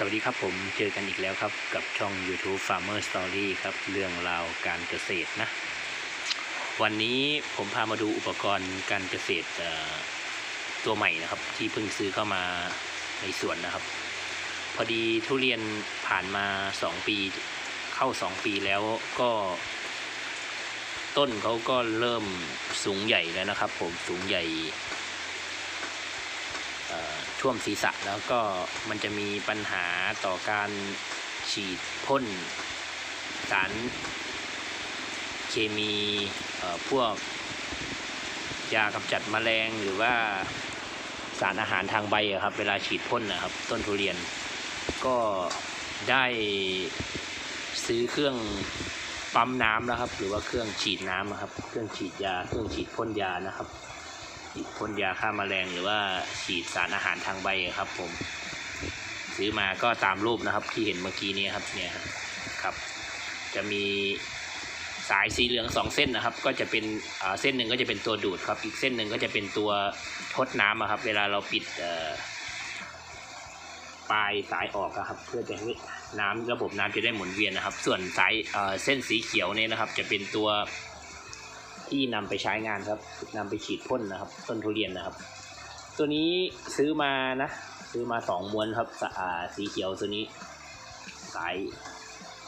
สวัสดีครับผมเจอกันอีกแล้วครับกับช่อง YouTube Farmer Story ครับ เรื่องราวการเกษตรนะ วันนี้ผมพามาดูอุปกรณ์การเกษตรตัวใหม่นะครับ ที่เพิ่งซื้อเข้ามาในสวนนะครับ พอดีทุเรียนผ่านมา 2 ปี เข้า 2 ปีแล้วก็ ต้นเขาก็เริ่มสูงใหญ่แล้วนะครับ ผมสูงใหญ่ ท่วมศีรษะแล้วก็มันจะมีปัญหาต่อการฉีดพ่นสารเคมีพวกยากำจัดแมลงหรือว่าสารอาหารทางใบอะครับ เวลาฉีดพ่นนะครับ ต้นทุเรียน ก็ได้ซื้อเครื่องปั๊มน้ำนะครับ หรือว่าเครื่องฉีดน้ำนะครับ เครื่องฉีดยา เครื่องฉีดพ่นยานะครับ ฉีดพ่นยาฆ่าแมลงหรือว่าฉีดสารอาหารทางใบครับผม ซื้อมาก็ตามรูปนะครับที่เห็นเมื่อกี้นี้ครับเนี่ยครับ จะมีสายสีเหลืองสองเส้นนะครับ ก็จะเป็นเส้นหนึ่งก็จะเป็นตัวดูดครับ อีกเส้นหนึ่งก็จะเป็นตัวทดน้ำครับ เวลาเราปิดปลายสายออกครับ เพื่อจะให้น้ำระบบน้ำจะได้หมุนเวียนนะครับ ส่วนสายเส้นสีเขียวเนี่ยนะครับ จะเป็นตัว ที่นำไปใช้งานครับนำไปฉีดพ่นนะครับ ต้นทุเรียนนะครับ ตัวนี้ซื้อมานะซื้อมาสองม้วนครับสะอาสีเขียวตัวนี้ สาย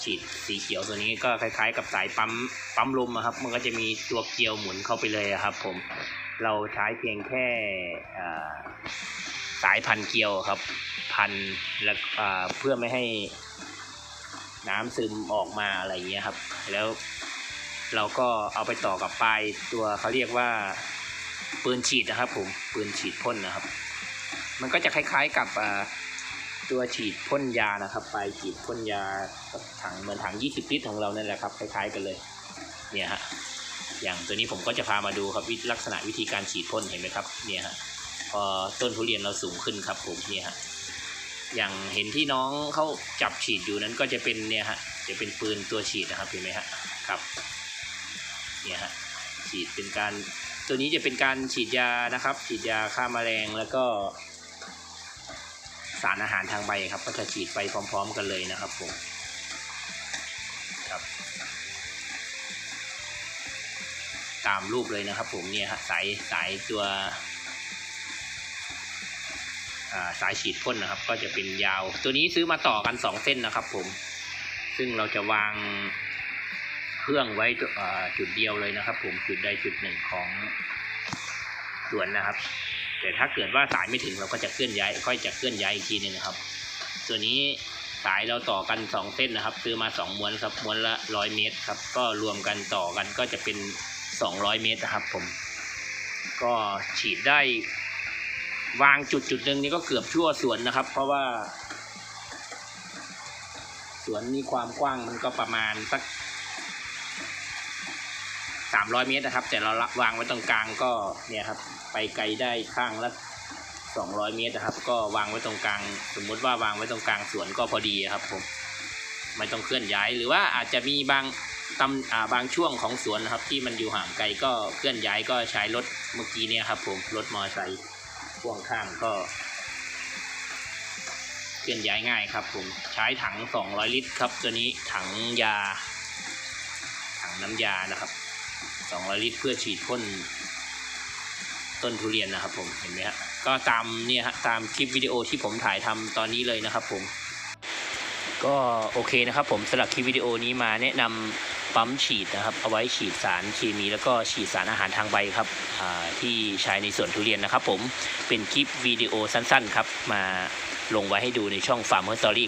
ฉีดสีเขียวตัวนี้ก็คล้าย ๆ กับสายปั๊มปั๊มลมอะครับ มันก็จะมีตัวเกลียวหมุนเข้าไปเลยครับ ผมเราใช้เพียงแค่สายพันเกลียวครับ พันแล้วเพื่อไม่ให้น้ำซึมออกมาอะไรอย่างเงี้ยครับ แล้ว เราก็เอาไปต่อกับปลายตัวเขาเรียกว่าปืนฉีดนะครับผมปืนฉีดพ่นนะครับ มันก็จะคล้ายๆกับตัวฉีดพ่นยานะครับปลายฉีดพ่นยาถังเหมือนถัง 20 ลิตรของเรานั่นแหละครับคล้าย ๆกันเลยเนี่ยฮะอย่างตัวนี้ผมก็จะพามาดูครับวิลักษณะวิธีการฉีดพ่นเห็นไหมครับเนี่ยฮะพอต้นทุเรียนเราสูงขึ้นครับผมเนี่ยฮะอย่างเห็นที่น้องเขาจับฉีดอยู่นั้นก็จะเป็นเนี่ยฮะจะเป็นปืนตัวฉีดนะครับเห็นไหมฮะครับ เนี่ยฮะฉีดเป็นการตัวนี้จะเป็นการฉีดยานะครับ ฉีดยาฆ่าแมลงแล้วก็สารอาหารทางใบครับ ก็จะฉีดไปพร้อม ๆ กันเลยนะครับผมครับตามรูปเลยนะครับ ผมเนี่ยฮะสายสายตัวสายฉีดพ่นนะครับ ก็จะเป็นยาว ตัวนี้ซื้อมาต่อกันสองเส้นนะครับ ผม ซึ่งเราจะวาง เครื่องไว้จุดเดียวเลยนะครับ ผมจุดใดจุดหนึ่งของสวนนะครับ แต่ถ้าเกิดว่าสายไม่ถึงเราก็จะเคลื่อนย้ายค่อยจะเคลื่อนย้ายอีกทีหนึงนะครับ ตัวนี้สายเราต่อกันสองเส้นนะครับ ซื้อมาสองม้วนครับม้วนละร้อยเมตรครับ ก็รวมกันต่อกันก็จะเป็นสองร้อยเมตรนะครับ ผม ก็ฉีดได้วางจุดจุดหนึ่งนี่ก็เกือบชั่วสวนนะครับ เพราะว่า สวนมีความกว้างมันก็ประมาณสัก สามร้อยเมตรนะครับ แต่เราวางไว้ตรงกลางก็เนี่ยครับไปไกลได้ข้างละสองร้อยเมตรนะครับ ก็วางไว้ตรงกลาง สมมติว่าวางไว้ตรงกลางสวนก็พอดีครับผมไม่ต้องเคลื่อนย้ายหรือว่าอาจจะมีบางตำอ่าบางช่วงของสวนนะครับ ที่มันอยู่ห่างไกลก็เคลื่อนย้ายก็ใช้รถเมื่อกี้เนี่ยครับผมรถมอเตอร์ไซค์พ่วงข้างก็ เคลื่อนย้ายง่ายครับ ผมใช้ถัง 200 ลิตรครับ ตัวนี้ถังยา ถังน้ำยานะครับ 200 ลิตร เพื่อฉีดพ่นต้นทุเรียนนะครับผมเห็นไหมฮะก็ตามเนี่ยฮะตามคลิปวิดีโอที่ผมถ่ายทำตอนนี้เลยนะครับผม ก็โอเคนะครับผมสำหรับคลิปวิดีโอนี้มาแนะนำปั๊มฉีดนะครับ เอาไว้ฉีดสารเคมี แล้วก็ฉีดสารอาหารทางใบครับที่ใช้ในสวนทุเรียนนะครับผมเป็นคลิปวิดีโอสั้นๆครับมาลงไว้ให้ดูในช่อง Farmer Story